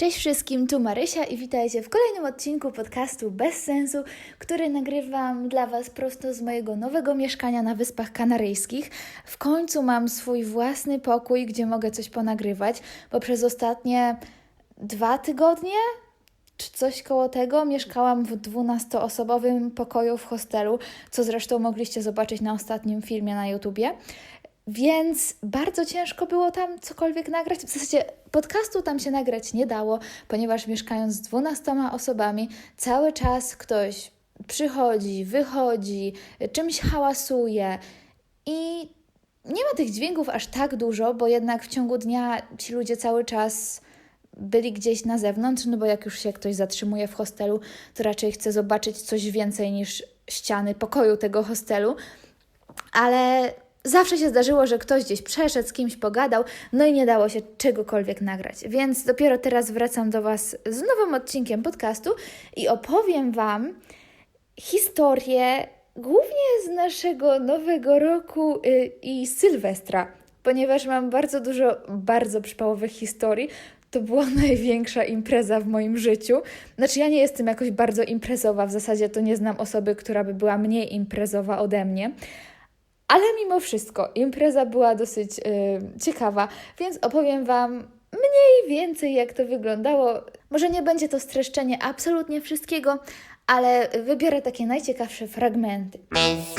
Cześć wszystkim, tu Marysia i witajcie w kolejnym odcinku podcastu Bez Sensu, który nagrywam dla Was prosto z mojego nowego mieszkania na Wyspach Kanaryjskich. W końcu mam swój własny pokój, gdzie mogę coś ponagrywać, bo przez ostatnie dwa tygodnie czy coś koło tego mieszkałam w 12-osobowym pokoju w hostelu, co zresztą mogliście zobaczyć na ostatnim filmie na YouTubie. Więc bardzo ciężko było tam cokolwiek nagrać. W zasadzie podcastu tam się nagrać nie dało, ponieważ mieszkając z 12 osobami, cały czas ktoś przychodzi, wychodzi, czymś hałasuje i nie ma tych dźwięków aż tak dużo, bo jednak w ciągu dnia ci ludzie cały czas byli gdzieś na zewnątrz, no bo jak już się ktoś zatrzymuje w hostelu, to raczej chce zobaczyć coś więcej niż ściany pokoju tego hostelu. Ale Zawsze się zdarzyło, że ktoś gdzieś przeszedł, z kimś pogadał, no i nie dało się czegokolwiek nagrać. Więc dopiero teraz wracam do Was z nowym odcinkiem podcastu i opowiem Wam historię głównie z naszego nowego roku yy, i Sylwestra, ponieważ mam bardzo dużo bardzo przypałowych historii. To była największa impreza w moim życiu. Znaczy, ja nie jestem jakoś bardzo imprezowa, w zasadzie to nie znam osoby, która by była mniej imprezowa ode mnie ale mimo wszystko impreza była dosyć yy, ciekawa, więc opowiem Wam mniej więcej jak to wyglądało. Może nie będzie to streszczenie absolutnie wszystkiego, ale wybiorę takie najciekawsze fragmenty. Bez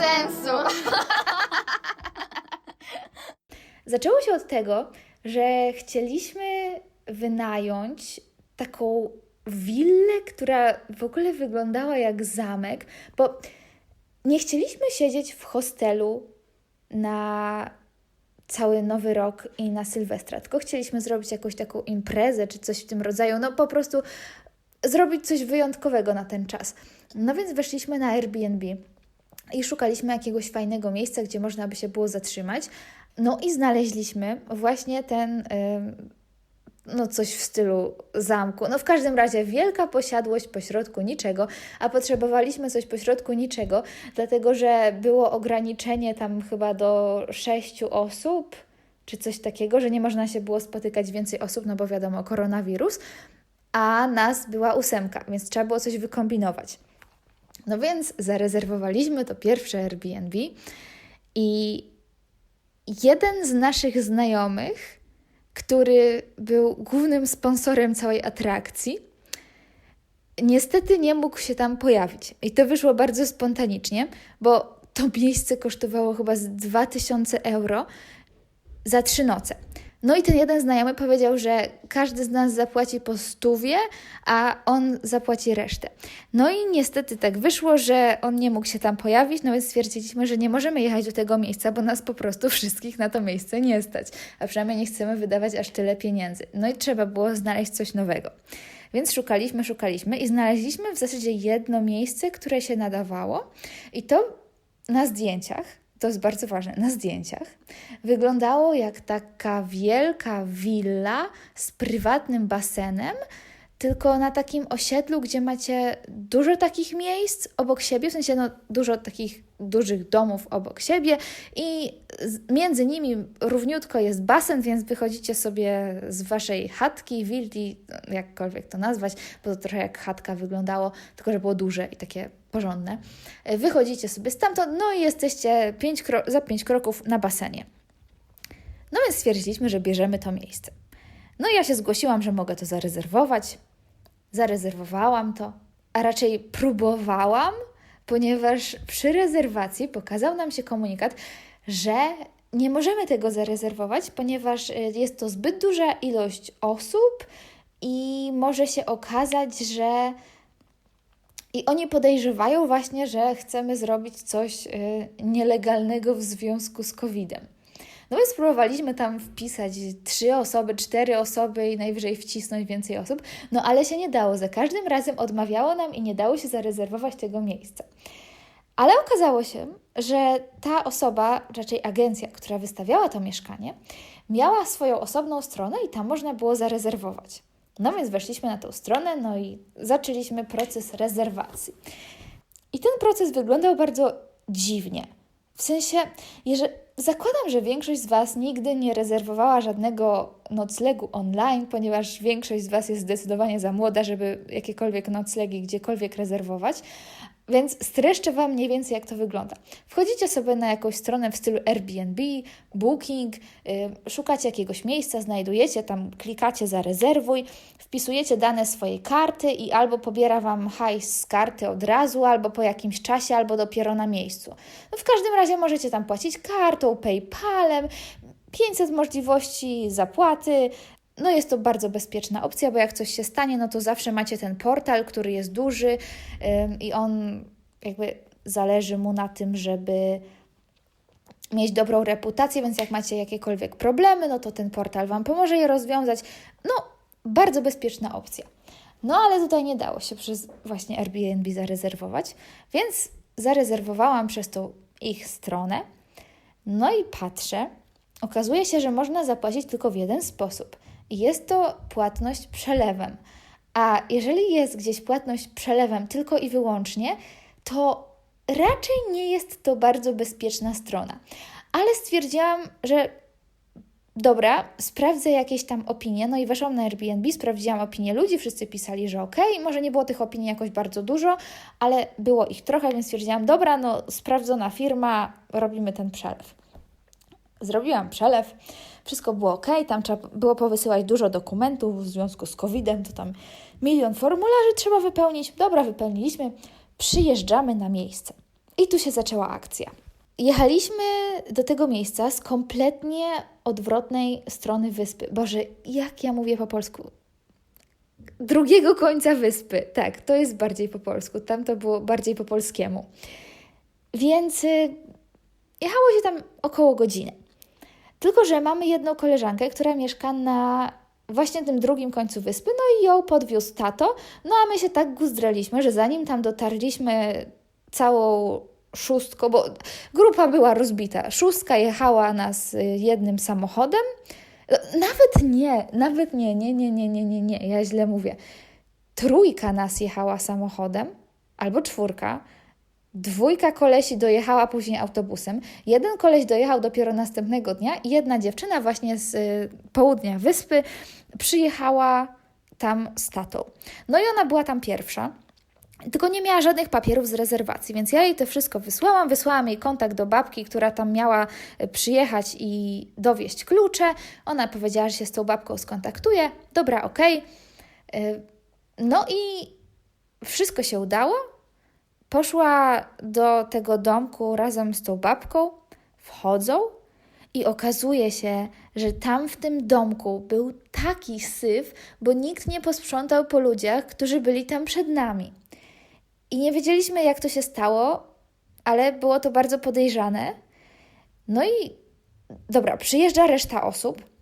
sensu. Zaczęło się od tego, że chcieliśmy wynająć taką willę, która w ogóle wyglądała jak zamek, bo nie chcieliśmy siedzieć w hostelu na cały nowy rok i na Sylwestra, tylko chcieliśmy zrobić jakąś taką imprezę czy coś w tym rodzaju, no po prostu zrobić coś wyjątkowego na ten czas. No więc weszliśmy na Airbnb i szukaliśmy jakiegoś fajnego miejsca, gdzie można by się było zatrzymać. No i znaleźliśmy właśnie ten no coś w stylu zamku. No w każdym razie wielka posiadłość pośrodku niczego, a potrzebowaliśmy coś pośrodku niczego, dlatego że było ograniczenie tam chyba do sześciu osób, czy coś takiego, że nie można się było spotykać więcej osób, no bo wiadomo, koronawirus, a nas była ósemka, więc trzeba było coś wykombinować. No więc zarezerwowaliśmy to pierwsze Airbnb i jeden z naszych znajomych który był głównym sponsorem całej atrakcji, niestety nie mógł się tam pojawić. I to wyszło bardzo spontanicznie, bo to miejsce kosztowało chyba z 2000 euro za trzy noce. No i ten jeden znajomy powiedział, że każdy z nas zapłaci po stówie, a on zapłaci resztę. No i niestety tak wyszło, że on nie mógł się tam pojawić, no więc stwierdziliśmy, że nie możemy jechać do tego miejsca, bo nas po prostu wszystkich na to miejsce nie stać, a przynajmniej nie chcemy wydawać aż tyle pieniędzy. No i trzeba było znaleźć coś nowego. Więc szukaliśmy, szukaliśmy i znaleźliśmy w zasadzie jedno miejsce, które się nadawało i to na zdjęciach to jest bardzo ważne, na zdjęciach wyglądało jak taka wielka willa z prywatnym basenem, tylko na takim osiedlu, gdzie macie dużo takich miejsc obok siebie, w sensie no, dużo takich dużych domów obok siebie i między nimi równiutko jest basen, więc wychodzicie sobie z waszej chatki, willi, jakkolwiek to nazwać, bo to trochę jak chatka wyglądało, tylko że było duże i takie porządne. Wychodzicie sobie stamtąd, no i jesteście pięć za pięć kroków na basenie. No więc stwierdziliśmy, że bierzemy to miejsce. No i ja się zgłosiłam, że mogę to zarezerwować. Zarezerwowałam to, a raczej próbowałam, ponieważ przy rezerwacji pokazał nam się komunikat, że nie możemy tego zarezerwować, ponieważ y, jest to zbyt duża ilość osób i może się okazać, że i oni podejrzewają właśnie, że chcemy zrobić coś y, nielegalnego w związku z COVID-em. No więc spróbowaliśmy tam wpisać trzy osoby, cztery osoby i najwyżej wcisnąć więcej osób, no ale się nie dało. Za każdym razem odmawiało nam i nie dało się zarezerwować tego miejsca. Ale okazało się, że ta osoba, raczej agencja, która wystawiała to mieszkanie, miała swoją osobną stronę i tam można było zarezerwować. No więc weszliśmy na tą stronę, no i zaczęliśmy proces rezerwacji. I ten proces wyglądał bardzo dziwnie. W sensie, jeżeli, zakładam, że większość z Was nigdy nie rezerwowała żadnego noclegu online, ponieważ większość z Was jest zdecydowanie za młoda, żeby jakiekolwiek noclegi gdziekolwiek rezerwować. Więc streszczę Wam mniej więcej, jak to wygląda. Wchodzicie sobie na jakąś stronę w stylu Airbnb, Booking, yy, szukacie jakiegoś miejsca, znajdujecie tam, klikacie zarezerwuj, wpisujecie dane swojej karty i albo pobiera Wam hajs z karty od razu, albo po jakimś czasie, albo dopiero na miejscu. No w każdym razie możecie tam płacić kartą, PayPalem, 500 możliwości zapłaty, no jest to bardzo bezpieczna opcja, bo jak coś się stanie, no to zawsze macie ten portal, który jest duży ym, i on jakby zależy mu na tym, żeby mieć dobrą reputację, więc jak macie jakiekolwiek problemy, no to ten portal Wam pomoże je rozwiązać. No, bardzo bezpieczna opcja. No, ale tutaj nie dało się przez właśnie Airbnb zarezerwować, więc zarezerwowałam przez tą ich stronę. No i patrzę, okazuje się, że można zapłacić tylko w jeden sposób – jest to płatność przelewem. A jeżeli jest gdzieś płatność przelewem tylko i wyłącznie, to raczej nie jest to bardzo bezpieczna strona. Ale stwierdziłam, że dobra, sprawdzę jakieś tam opinie. No i weszłam na Airbnb, sprawdziłam opinie ludzi, wszyscy pisali, że ok, może nie było tych opinii jakoś bardzo dużo, ale było ich trochę, więc stwierdziłam, dobra, no sprawdzona firma, robimy ten przelew. Zrobiłam przelew wszystko było ok, tam trzeba było powysyłać dużo dokumentów w związku z COVID-em, to tam milion formularzy trzeba wypełnić. Dobra, wypełniliśmy, przyjeżdżamy na miejsce. I tu się zaczęła akcja. Jechaliśmy do tego miejsca z kompletnie odwrotnej strony wyspy. Boże, jak ja mówię po polsku? Drugiego końca wyspy. Tak, to jest bardziej po polsku. Tam to było bardziej po polskiemu. Więc y, jechało się tam około godziny. Tylko, że mamy jedną koleżankę, która mieszka na właśnie tym drugim końcu wyspy, no i ją podwiózł tato, no a my się tak guzdraliśmy, że zanim tam dotarliśmy całą szóstką, bo grupa była rozbita, szóstka jechała nas y, jednym samochodem, nawet nie, nawet nie, nie, nie, nie, nie, nie, nie, ja źle mówię. Trójka nas jechała samochodem, albo czwórka, Dwójka kolesi dojechała później autobusem. Jeden koleś dojechał dopiero następnego dnia i jedna dziewczyna właśnie z y, południa wyspy przyjechała tam z tatą. No i ona była tam pierwsza. Tylko nie miała żadnych papierów z rezerwacji, więc ja jej to wszystko wysłałam. Wysłałam jej kontakt do babki, która tam miała y, przyjechać i dowieść klucze. Ona powiedziała, że się z tą babką skontaktuje. Dobra, okej. Okay. No i wszystko się udało. Poszła do tego domku razem z tą babką, wchodzą i okazuje się, że tam w tym domku był taki syf, bo nikt nie posprzątał po ludziach, którzy byli tam przed nami. I nie wiedzieliśmy, jak to się stało, ale było to bardzo podejrzane. No i dobra, przyjeżdża reszta osób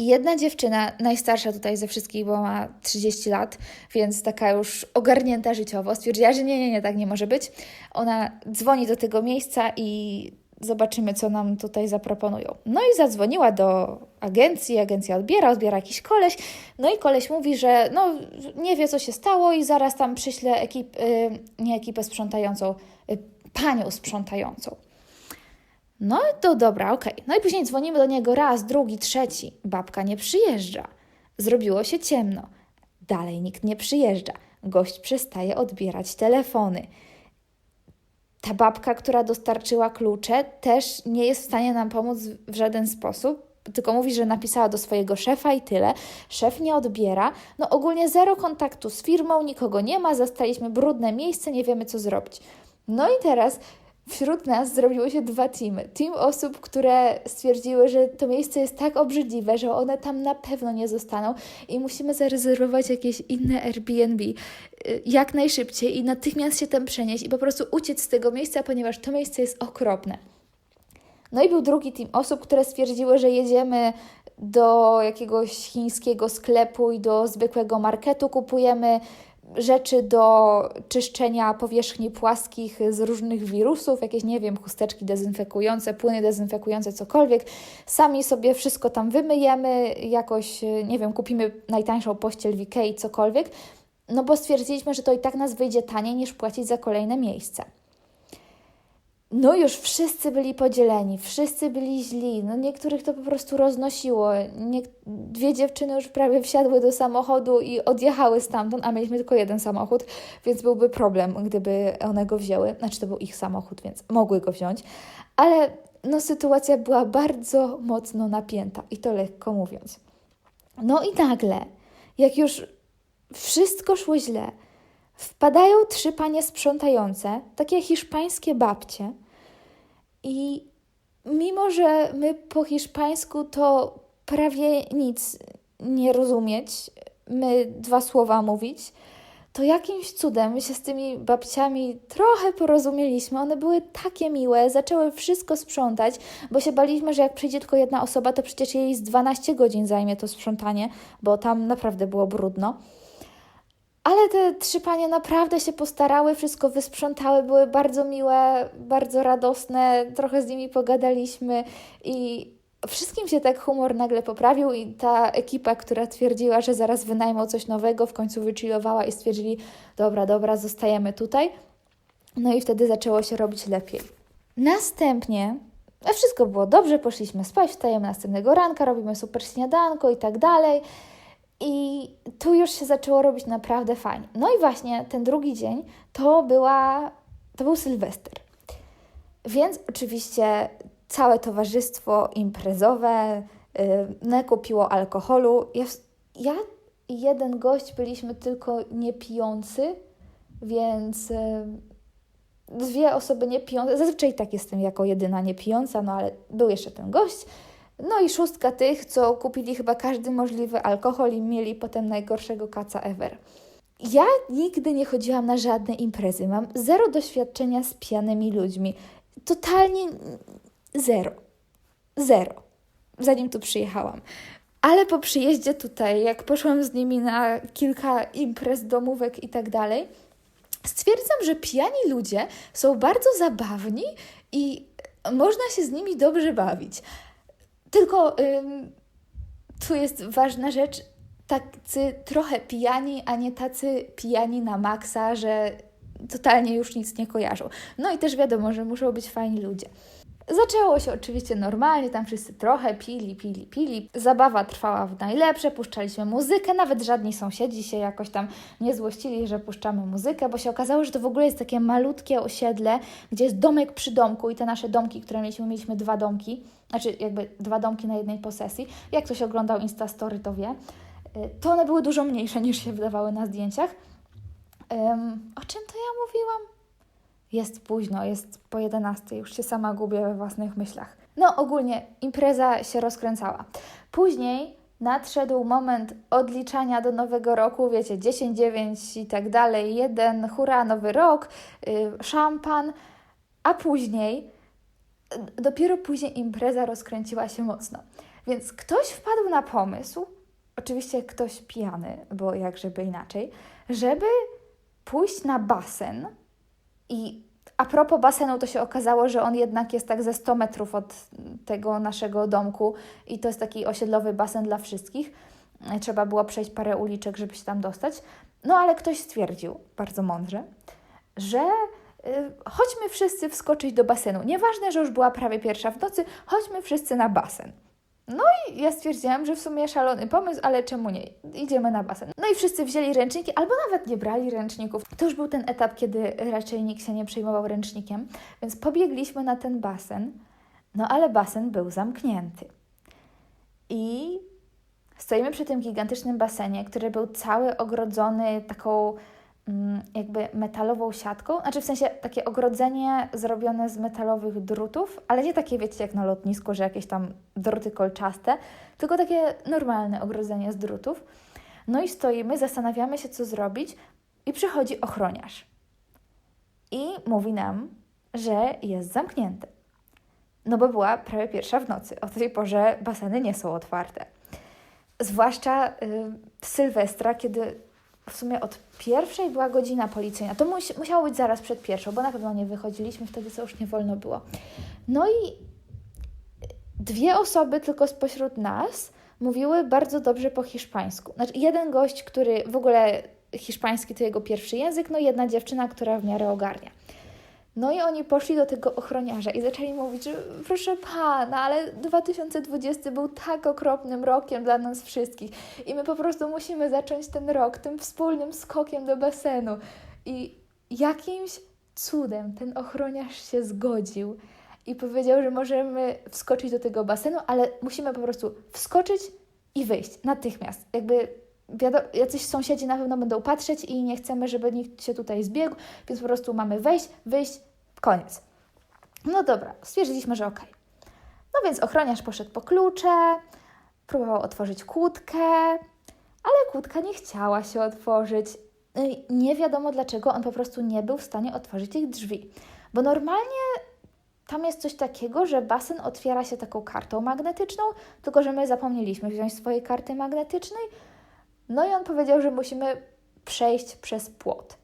i jedna dziewczyna, najstarsza tutaj ze wszystkich, bo ma 30 lat, więc taka już ogarnięta życiowo, stwierdziła, że nie, nie, nie, tak nie może być. Ona dzwoni do tego miejsca i zobaczymy, co nam tutaj zaproponują. No i zadzwoniła do agencji, agencja odbiera, odbiera jakiś koleś, no i koleś mówi, że no nie wie, co się stało i zaraz tam przyśle ekip, y, nie ekipę sprzątającą, y, panią sprzątającą. No to dobra, okej. Okay. No i później dzwonimy do niego raz, drugi, trzeci. Babka nie przyjeżdża. Zrobiło się ciemno. Dalej nikt nie przyjeżdża. Gość przestaje odbierać telefony. Ta babka, która dostarczyła klucze, też nie jest w stanie nam pomóc w żaden sposób, tylko mówi, że napisała do swojego szefa i tyle. Szef nie odbiera. No ogólnie zero kontaktu z firmą, nikogo nie ma, zastaliśmy brudne miejsce, nie wiemy co zrobić. No i teraz wśród nas zrobiło się dwa teamy. Team osób, które stwierdziły, że to miejsce jest tak obrzydliwe, że one tam na pewno nie zostaną i musimy zarezerwować jakieś inne Airbnb y, jak najszybciej i natychmiast się tam przenieść i po prostu uciec z tego miejsca, ponieważ to miejsce jest okropne. No i był drugi team osób, które stwierdziły, że jedziemy do jakiegoś chińskiego sklepu i do zwykłego marketu kupujemy rzeczy do czyszczenia powierzchni płaskich z różnych wirusów, jakieś, nie wiem, chusteczki dezynfekujące, płyny dezynfekujące, cokolwiek. Sami sobie wszystko tam wymyjemy, jakoś, nie wiem, kupimy najtańszą pościel w Ikei, cokolwiek, no bo stwierdziliśmy, że to i tak nas wyjdzie taniej niż płacić za kolejne miejsce. No już wszyscy byli podzieleni, wszyscy byli źli, no niektórych to po prostu roznosiło. Nie, dwie dziewczyny już prawie wsiadły do samochodu i odjechały stamtąd, a mieliśmy tylko jeden samochód, więc byłby problem, gdyby one go wzięły. Znaczy to był ich samochód, więc mogły go wziąć, ale no sytuacja była bardzo mocno napięta i to lekko mówiąc. No i nagle, jak już wszystko szło źle, wpadają trzy panie sprzątające, takie hiszpańskie babcie. I mimo, że my po hiszpańsku to prawie nic nie rozumieć, my dwa słowa mówić, to jakimś cudem my się z tymi babciami trochę porozumieliśmy. One były takie miłe, zaczęły wszystko sprzątać, bo się baliśmy, że jak przyjdzie tylko jedna osoba, to przecież jej z 12 godzin zajmie to sprzątanie, bo tam naprawdę było brudno. Ale te trzy panie naprawdę się postarały, wszystko wysprzątały, były bardzo miłe, bardzo radosne, trochę z nimi pogadaliśmy i wszystkim się tak humor nagle poprawił i ta ekipa, która twierdziła, że zaraz wynajmą coś nowego, w końcu wychillowała i stwierdzili, dobra, dobra, zostajemy tutaj. No i wtedy zaczęło się robić lepiej. Następnie wszystko było dobrze, poszliśmy spać, wstajemy następnego ranka, robimy super śniadanko i tak dalej. I tu już się zaczęło robić naprawdę fajnie. No i właśnie ten drugi dzień to była, to był Sylwester. Więc oczywiście całe towarzystwo imprezowe yy, nakupiło alkoholu. Ja, ja i jeden gość byliśmy tylko niepijący, więc yy, dwie osoby niepijące. Zazwyczaj tak jestem jako jedyna niepijąca, no ale był jeszcze ten gość. No i szóstka tych, co kupili chyba każdy możliwy alkohol i mieli potem najgorszego kaca ever. Ja nigdy nie chodziłam na żadne imprezy. Mam zero doświadczenia z pijanymi ludźmi. Totalnie zero. Zero. Zanim tu przyjechałam. Ale po przyjeździe tutaj, jak poszłam z nimi na kilka imprez, domówek i tak dalej, stwierdzam, że pijani ludzie są bardzo zabawni i można się z nimi dobrze bawić. Tylko ym, tu jest ważna rzecz, tacy trochę pijani, a nie tacy pijani na maksa, że totalnie już nic nie kojarzą. No i też wiadomo, że muszą być fajni ludzie. Zaczęło się oczywiście normalnie, tam wszyscy trochę pili, pili, pili. Zabawa trwała w najlepsze, puszczaliśmy muzykę, nawet żadni sąsiedzi się jakoś tam nie złościli, że puszczamy muzykę, bo się okazało, że to w ogóle jest takie malutkie osiedle, gdzie jest domek przy domku i te nasze domki, które mieliśmy, mieliśmy dwa domki, znaczy jakby dwa domki na jednej posesji. Jak ktoś oglądał Instastory, to wie. Y, to one były dużo mniejsze niż się wydawały na zdjęciach. Um, o czym to ja mówiłam? Jest późno, jest po 11, już się sama gubię we własnych myślach. No, ogólnie impreza się rozkręcała. Później nadszedł moment odliczania do nowego roku, wiecie, 10, 9 i tak dalej, jeden, hura, nowy rok, yy, szampan, a później, dopiero później impreza rozkręciła się mocno. Więc ktoś wpadł na pomysł, oczywiście ktoś pijany, bo jak żeby inaczej, żeby pójść na basen i a propos basenu, to się okazało, że on jednak jest tak ze 100 metrów od tego naszego domku i to jest taki osiedlowy basen dla wszystkich. Trzeba było przejść parę uliczek, żeby się tam dostać. No ale ktoś stwierdził, bardzo mądrze, że y, chodźmy wszyscy wskoczyć do basenu. Nieważne, że już była prawie pierwsza w nocy, chodźmy wszyscy na basen. No i ja stwierdziłam, że w sumie szalony pomysł, ale czemu nie? Idziemy na basen. No i wszyscy wzięli ręczniki, albo nawet nie brali ręczników. To już był ten etap, kiedy raczej nikt się nie przejmował ręcznikiem, więc pobiegliśmy na ten basen, no ale basen był zamknięty. I stoimy przy tym gigantycznym basenie, który był cały ogrodzony taką jakby metalową siatką, znaczy w sensie takie ogrodzenie zrobione z metalowych drutów, ale nie takie wiecie jak na lotnisku, że jakieś tam druty kolczaste, tylko takie normalne ogrodzenie z drutów. No i stoimy, zastanawiamy się co zrobić i przychodzi ochroniarz. I mówi nam, że jest zamknięty. No bo była prawie pierwsza w nocy. O tej porze baseny nie są otwarte. Zwłaszcza y, Sylwestra, kiedy w sumie od pierwszej była godzina policyjna. To musi, musiało być zaraz przed pierwszą, bo na pewno nie wychodziliśmy wtedy, co już nie wolno było. No i dwie osoby tylko spośród nas mówiły bardzo dobrze po hiszpańsku. Znaczy, jeden gość, który w ogóle hiszpański to jego pierwszy język, no i jedna dziewczyna, która w miarę ogarnia. No i oni poszli do tego ochroniarza i zaczęli mówić, że proszę pana, ale 2020 był tak okropnym rokiem dla nas wszystkich i my po prostu musimy zacząć ten rok tym wspólnym skokiem do basenu. I jakimś cudem ten ochroniarz się zgodził i powiedział, że możemy wskoczyć do tego basenu, ale musimy po prostu wskoczyć i wyjść natychmiast. Jakby wiadomo, jacyś sąsiedzi na pewno będą patrzeć i nie chcemy, żeby nikt się tutaj zbiegł, więc po prostu mamy wejść, wyjść, koniec. No dobra, stwierdziliśmy, że okej. Okay. No więc ochroniarz poszedł po klucze, próbował otworzyć kłódkę, ale kłódka nie chciała się otworzyć. No nie wiadomo dlaczego on po prostu nie był w stanie otworzyć tych drzwi. Bo normalnie tam jest coś takiego, że basen otwiera się taką kartą magnetyczną, tylko że my zapomnieliśmy wziąć swojej karty magnetycznej. No i on powiedział, że musimy przejść przez płot.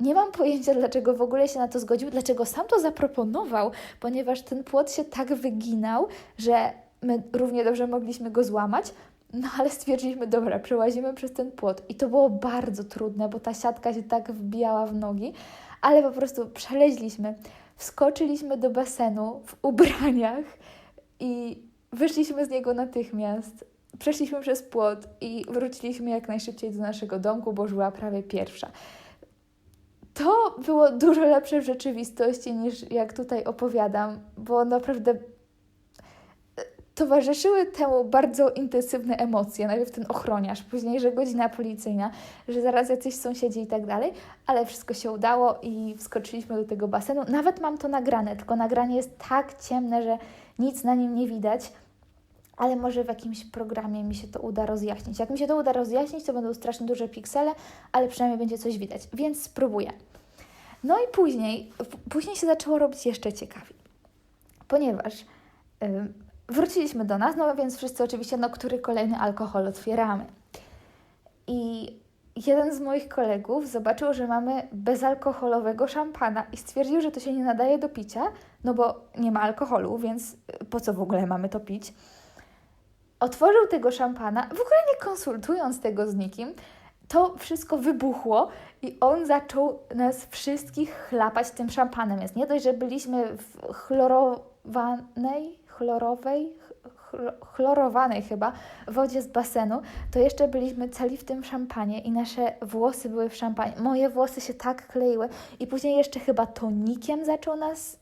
Nie mam pojęcia, dlaczego w ogóle się na to zgodził, dlaczego sam to zaproponował, ponieważ ten płot się tak wyginał, że my równie dobrze mogliśmy go złamać. No ale stwierdziliśmy, dobra, przełazimy przez ten płot. I to było bardzo trudne, bo ta siatka się tak wbijała w nogi, ale po prostu przeleźliśmy. Wskoczyliśmy do basenu w ubraniach i wyszliśmy z niego natychmiast. Przeszliśmy przez płot i wróciliśmy jak najszybciej do naszego domku, bo żyła prawie pierwsza. To było dużo lepsze w rzeczywistości niż jak tutaj opowiadam, bo naprawdę towarzyszyły temu bardzo intensywne emocje. Najpierw ten ochroniarz, później, że godzina policyjna, że zaraz jacyś sąsiedzi i tak dalej, ale wszystko się udało i wskoczyliśmy do tego basenu. Nawet mam to nagrane, tylko nagranie jest tak ciemne, że nic na nim nie widać. Ale może w jakimś programie mi się to uda rozjaśnić. Jak mi się to uda rozjaśnić, to będą strasznie duże piksele, ale przynajmniej będzie coś widać, więc spróbuję. No i później, później się zaczęło robić jeszcze ciekawiej, ponieważ yy, wróciliśmy do nas, no więc wszyscy oczywiście, no który kolejny alkohol otwieramy. I jeden z moich kolegów zobaczył, że mamy bezalkoholowego szampana i stwierdził, że to się nie nadaje do picia, no bo nie ma alkoholu, więc po co w ogóle mamy to pić? Otworzył tego szampana, w ogóle nie konsultując tego z nikim, to wszystko wybuchło i on zaczął nas wszystkich chlapać tym szampanem. Jest nie dość, że byliśmy w chlorowanej chlorowej, chlorowanej chyba wodzie z basenu, to jeszcze byliśmy cali w tym szampanie i nasze włosy były w szampanie. Moje włosy się tak kleiły i później jeszcze chyba tonikiem zaczął nas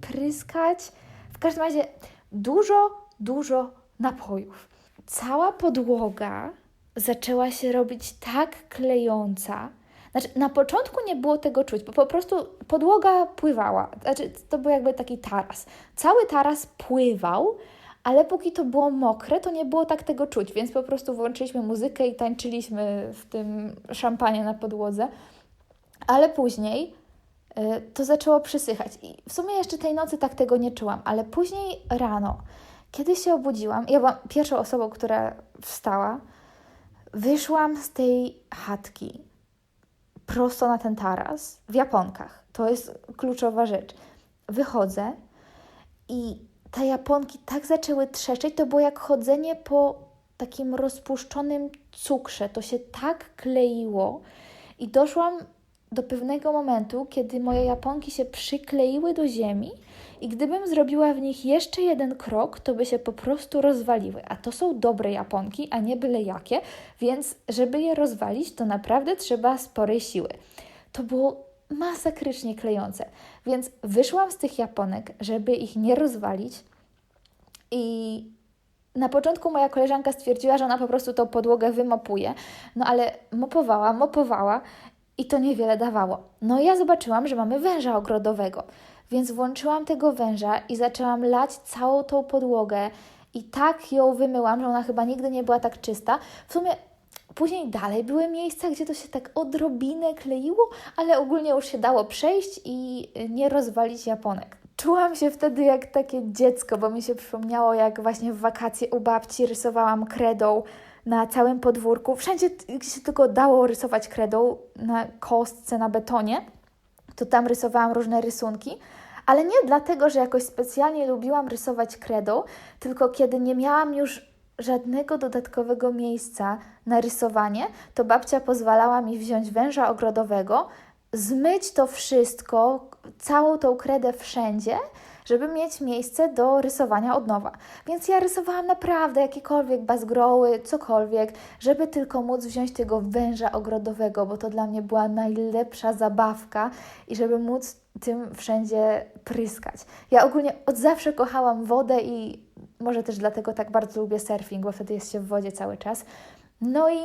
pryskać. W każdym razie dużo, dużo napojów. Cała podłoga zaczęła się robić tak klejąca, znaczy, na początku nie było tego czuć, bo po prostu podłoga pływała. Znaczy, to był jakby taki taras. Cały taras pływał, ale póki to było mokre, to nie było tak tego czuć, więc po prostu włączyliśmy muzykę i tańczyliśmy w tym szampanie na podłodze. Ale później y, to zaczęło przysychać. I w sumie jeszcze tej nocy tak tego nie czułam, ale później rano, kiedy się obudziłam, ja byłam pierwszą osobą, która wstała, wyszłam z tej chatki prosto na ten taras w japonkach. To jest kluczowa rzecz. Wychodzę i te japonki tak zaczęły trzeszczeć, to było jak chodzenie po takim rozpuszczonym cukrze. To się tak kleiło i doszłam do pewnego momentu, kiedy moje japonki się przykleiły do ziemi i gdybym zrobiła w nich jeszcze jeden krok, to by się po prostu rozwaliły. A to są dobre japonki, a nie byle jakie, więc żeby je rozwalić, to naprawdę trzeba sporej siły. To było masakrycznie klejące. Więc wyszłam z tych japonek, żeby ich nie rozwalić i na początku moja koleżanka stwierdziła, że ona po prostu tą podłogę wymopuje, no ale mopowała, mopowała i to niewiele dawało. No ja zobaczyłam, że mamy węża ogrodowego, więc włączyłam tego węża i zaczęłam lać całą tą podłogę i tak ją wymyłam, że ona chyba nigdy nie była tak czysta. W sumie Później dalej były miejsca, gdzie to się tak odrobinę kleiło, ale ogólnie już się dało przejść i nie rozwalić japonek. Czułam się wtedy jak takie dziecko, bo mi się przypomniało, jak właśnie w wakacje u babci rysowałam kredą na całym podwórku. Wszędzie, gdzie się tylko dało rysować kredą, na kostce, na betonie, to tam rysowałam różne rysunki. Ale nie dlatego, że jakoś specjalnie lubiłam rysować kredą, tylko kiedy nie miałam już żadnego dodatkowego miejsca na rysowanie, to babcia pozwalała mi wziąć węża ogrodowego zmyć to wszystko, całą tą kredę wszędzie, żeby mieć miejsce do rysowania od nowa. Więc ja rysowałam naprawdę jakiekolwiek bazgroły, cokolwiek, żeby tylko móc wziąć tego węża ogrodowego, bo to dla mnie była najlepsza zabawka i żeby móc tym wszędzie pryskać. Ja ogólnie od zawsze kochałam wodę i może też dlatego tak bardzo lubię surfing, bo wtedy jest się w wodzie cały czas. No i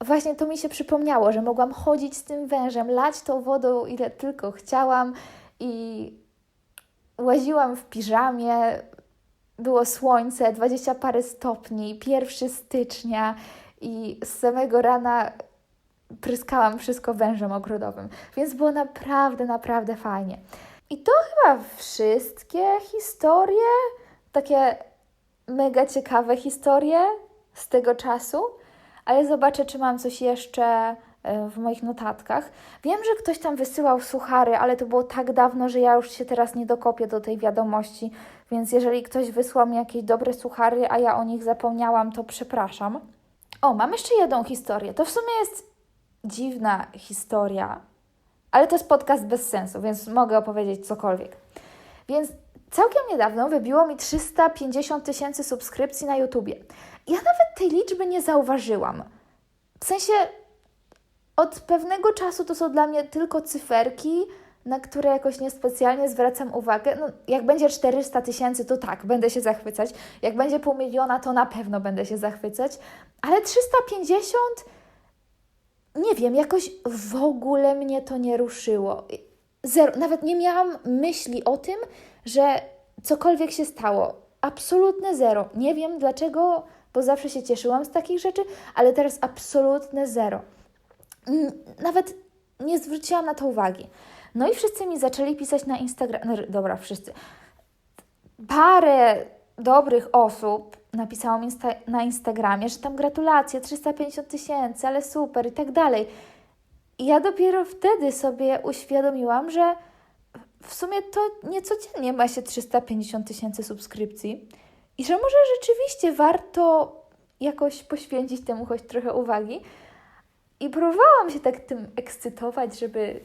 właśnie to mi się przypomniało, że mogłam chodzić z tym wężem, lać tą wodą ile tylko chciałam i łaziłam w piżamie, było słońce, dwadzieścia parę stopni, pierwszy stycznia i z samego rana pryskałam wszystko wężem ogrodowym, więc było naprawdę, naprawdę fajnie. I to chyba wszystkie historie, takie mega ciekawe historie z tego czasu, ale zobaczę, czy mam coś jeszcze w moich notatkach. Wiem, że ktoś tam wysyłał suchary, ale to było tak dawno, że ja już się teraz nie dokopię do tej wiadomości, więc jeżeli ktoś wysłał mi jakieś dobre suchary, a ja o nich zapomniałam, to przepraszam. O, mam jeszcze jedną historię. To w sumie jest dziwna historia, ale to jest podcast bez sensu, więc mogę opowiedzieć cokolwiek. Więc całkiem niedawno wybiło mi 350 tysięcy subskrypcji na YouTubie. Ja nawet tej liczby nie zauważyłam. W sensie od pewnego czasu to są dla mnie tylko cyferki, na które jakoś niespecjalnie zwracam uwagę. No, jak będzie 400 tysięcy, to tak, będę się zachwycać. Jak będzie pół miliona, to na pewno będę się zachwycać. Ale 350, nie wiem, jakoś w ogóle mnie to nie ruszyło. Zero, nawet nie miałam myśli o tym, że cokolwiek się stało. Absolutne zero. Nie wiem dlaczego, bo zawsze się cieszyłam z takich rzeczy, ale teraz absolutne zero nawet nie zwróciłam na to uwagi. No i wszyscy mi zaczęli pisać na Instagram. No, dobra, wszyscy. Parę dobrych osób napisało mi insta na Instagramie, że tam gratulacje, 350 tysięcy, ale super i tak dalej. I ja dopiero wtedy sobie uświadomiłam, że w sumie to nie codziennie ma się 350 tysięcy subskrypcji i że może rzeczywiście warto jakoś poświęcić temu choć trochę uwagi, i próbowałam się tak tym ekscytować, żeby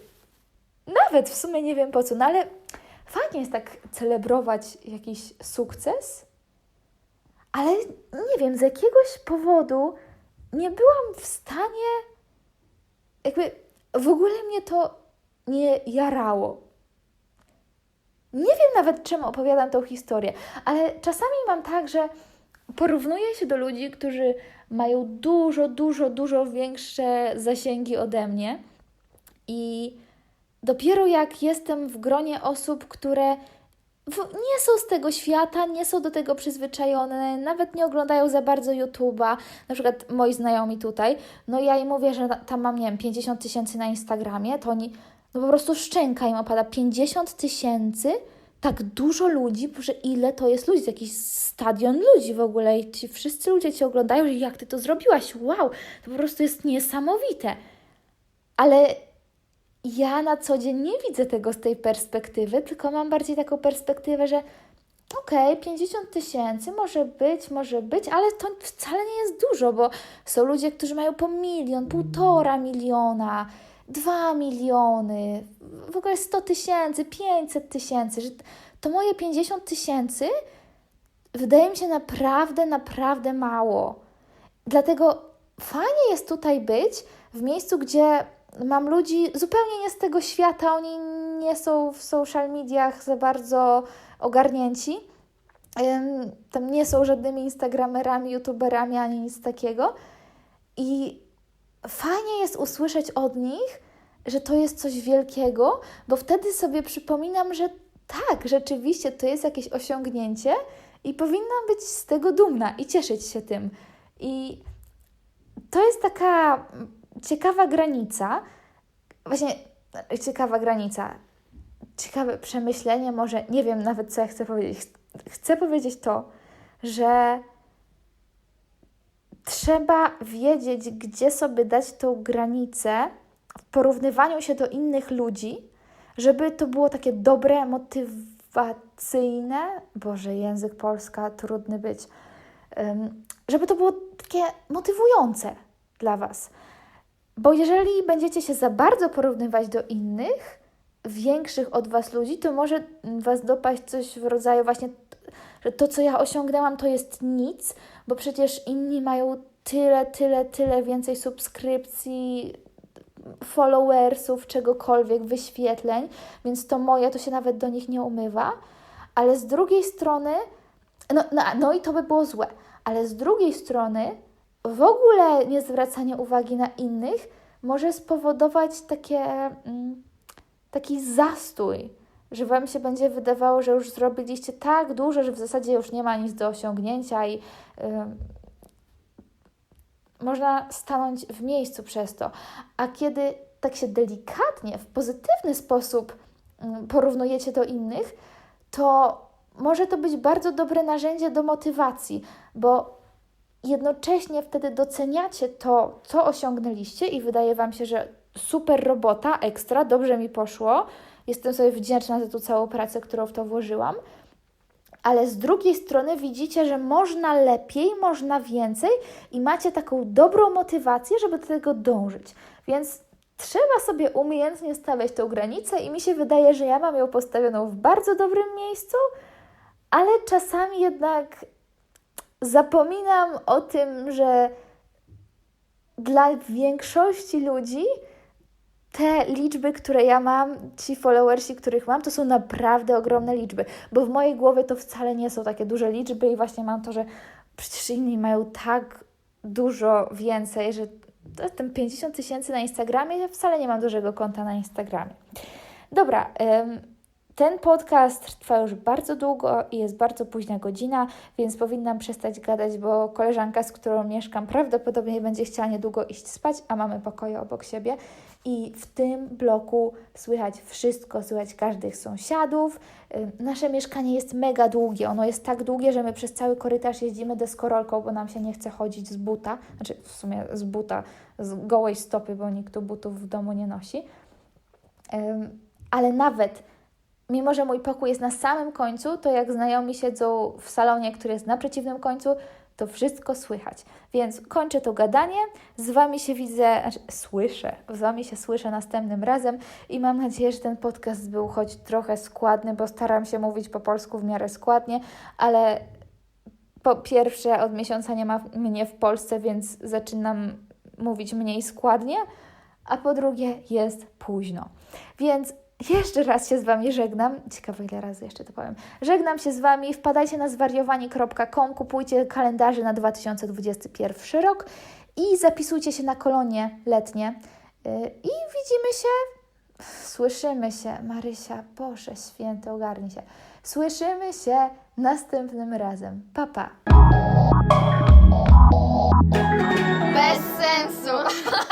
nawet w sumie nie wiem po co, no ale fajnie jest tak celebrować jakiś sukces, ale nie wiem, z jakiegoś powodu nie byłam w stanie, jakby w ogóle mnie to nie jarało. Nie wiem nawet, czemu opowiadam tą historię, ale czasami mam tak, że porównuję się do ludzi, którzy mają dużo, dużo, dużo większe zasięgi ode mnie. I dopiero jak jestem w gronie osób, które nie są z tego świata, nie są do tego przyzwyczajone, nawet nie oglądają za bardzo YouTube'a, na przykład moi znajomi tutaj, no ja im mówię, że tam mam, nie wiem, 50 tysięcy na Instagramie, to oni, no po prostu szczęka im opada, 50 tysięcy, tak dużo ludzi, Boże, ile to jest ludzi, jakiś stadion ludzi w ogóle i ci wszyscy ludzie Cię oglądają, że jak Ty to zrobiłaś, wow, to po prostu jest niesamowite. Ale ja na co dzień nie widzę tego z tej perspektywy, tylko mam bardziej taką perspektywę, że okej, okay, 50 tysięcy może być, może być, ale to wcale nie jest dużo, bo są ludzie, którzy mają po milion, półtora miliona, dwa miliony, w ogóle 100 tysięcy, 500 tysięcy, że to moje 50 tysięcy wydaje mi się naprawdę, naprawdę mało. Dlatego fajnie jest tutaj być w miejscu, gdzie mam ludzi zupełnie nie z tego świata, oni nie są w social mediach za bardzo ogarnięci. Tam nie są żadnymi instagramerami, youtuberami ani nic takiego. I fajnie jest usłyszeć od nich, że to jest coś wielkiego, bo wtedy sobie przypominam, że tak, rzeczywiście to jest jakieś osiągnięcie i powinnam być z tego dumna i cieszyć się tym. I to jest taka ciekawa granica, właśnie ciekawa granica, ciekawe przemyślenie, może nie wiem nawet co ja chcę powiedzieć. Chcę powiedzieć to, że trzeba wiedzieć, gdzie sobie dać tą granicę w porównywaniu się do innych ludzi, żeby to było takie dobre, motywacyjne, Boże, język polska, trudny być, żeby to było takie motywujące dla Was. Bo jeżeli będziecie się za bardzo porównywać do innych, większych od Was ludzi, to może Was dopaść coś w rodzaju właśnie, że to, co ja osiągnęłam, to jest nic, bo przecież inni mają tyle, tyle, tyle więcej subskrypcji, followersów, czegokolwiek, wyświetleń, więc to moje to się nawet do nich nie umywa. Ale z drugiej strony, no, no, no i to by było złe, ale z drugiej strony w ogóle nie zwracanie uwagi na innych może spowodować takie, mm, taki zastój, że Wam się będzie wydawało, że już zrobiliście tak dużo, że w zasadzie już nie ma nic do osiągnięcia i można stanąć w miejscu przez to. A kiedy tak się delikatnie, w pozytywny sposób mm, porównujecie do innych, to może to być bardzo dobre narzędzie do motywacji, bo jednocześnie wtedy doceniacie to, co osiągnęliście i wydaje Wam się, że super robota, ekstra, dobrze mi poszło. Jestem sobie wdzięczna za tą całą pracę, którą w to włożyłam ale z drugiej strony widzicie, że można lepiej, można więcej i macie taką dobrą motywację, żeby do tego dążyć. Więc trzeba sobie umiejętnie stawiać tą granicę i mi się wydaje, że ja mam ją postawioną w bardzo dobrym miejscu, ale czasami jednak zapominam o tym, że dla większości ludzi te liczby, które ja mam, ci followersi, których mam, to są naprawdę ogromne liczby, bo w mojej głowie to wcale nie są takie duże liczby i właśnie mam to, że przecież inni mają tak dużo więcej, że ten 50 tysięcy na Instagramie, ja wcale nie mam dużego konta na Instagramie. Dobra, ten podcast trwa już bardzo długo i jest bardzo późna godzina, więc powinnam przestać gadać, bo koleżanka, z którą mieszkam, prawdopodobnie będzie chciała niedługo iść spać, a mamy pokoje obok siebie. I w tym bloku słychać wszystko, słychać każdych sąsiadów. Nasze mieszkanie jest mega długie. Ono jest tak długie, że my przez cały korytarz jeździmy deskorolką, bo nam się nie chce chodzić z buta. Znaczy, w sumie z buta, z gołej stopy, bo nikt tu butów w domu nie nosi. Ale nawet mimo że mój pokój jest na samym końcu, to jak znajomi siedzą w salonie, który jest na przeciwnym końcu, to wszystko słychać. Więc kończę to gadanie. Z Wami się widzę, znaczy słyszę, z Wami się słyszę następnym razem i mam nadzieję, że ten podcast był choć trochę składny, bo staram się mówić po polsku w miarę składnie, ale po pierwsze od miesiąca nie ma mnie w Polsce, więc zaczynam mówić mniej składnie, a po drugie jest późno. Więc jeszcze raz się z Wami żegnam. Ciekawe, ile razy jeszcze to powiem. Żegnam się z Wami. Wpadajcie na zwariowani.com, kupujcie kalendarze na 2021 rok i zapisujcie się na kolonie letnie. Y, I widzimy się, słyszymy się. Marysia, Boże święte, ogarnij się. Słyszymy się następnym razem. Pa, pa. Bez sensu.